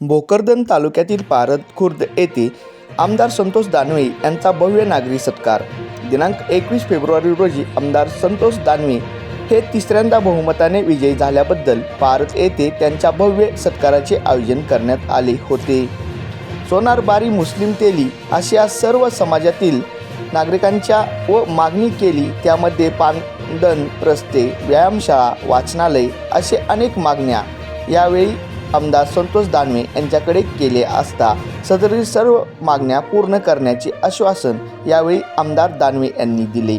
भोकरदन तालुक्यातील पारद खुर्द येथे आमदार संतोष दानवे यांचा भव्य नागरी सत्कार. दिनांक एकवीस फेब्रुवारी रोजी आमदार संतोष दानवे हे तिसऱ्यांदा बहुमताने विजयी झाल्याबद्दल पारद येथे त्यांच्या भव्य सत्काराचे आयोजन करण्यात आले होते. सोनारबारी मुस्लिम तेली अशा सर्व समाजातील नागरिकांच्या व मागणी केली त्यामध्ये पान दन रस्ते व्यायामशाळा वाचनालय असे अनेक मागण्या यावेळी आमदार संतोष दानवे यांच्याकडे केले असता सदरील सर्व मागण्या पूर्ण करण्याचे आश्वासन यावेळी आमदार दानवे यांनी दिले.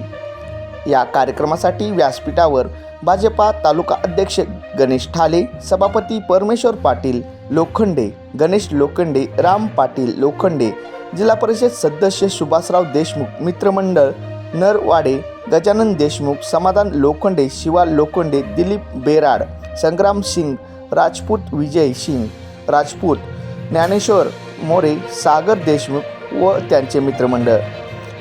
या कार्यक्रमासाठी व्यासपीठावर भाजपा तालुका अध्यक्ष गणेश ठाले सभापती परमेश्वर पाटील लोखंडे गणेश लोखंडे राम पाटील लोखंडे जिल्हा परिषद सदस्य सुभाषराव देशमुख मित्रमंडळ नरवाडे गजानन देशमुख समाधान लोखंडे शिवा लोखंडे दिलीप बेराड संग्राम सिंग राजपूत विजय सिंग राजपूत ज्ञानेश्वर मोरे सागर देशमुख व त्यांचे मित्रमंडळ.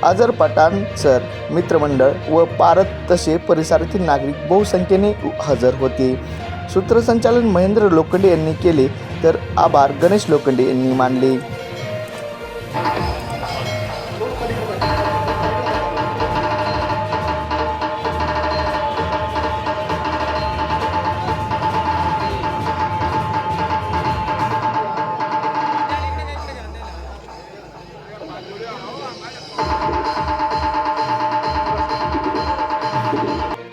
अजर पठाण सर मित्रमंडळ व पारत तसे परिसरातील नागरिक बहुसंख्येने हजर होते. सूत्रसंचालन महेंद्र लोखंडे यांनी केले तर आभार गणेश लोखंडे यांनी मानले.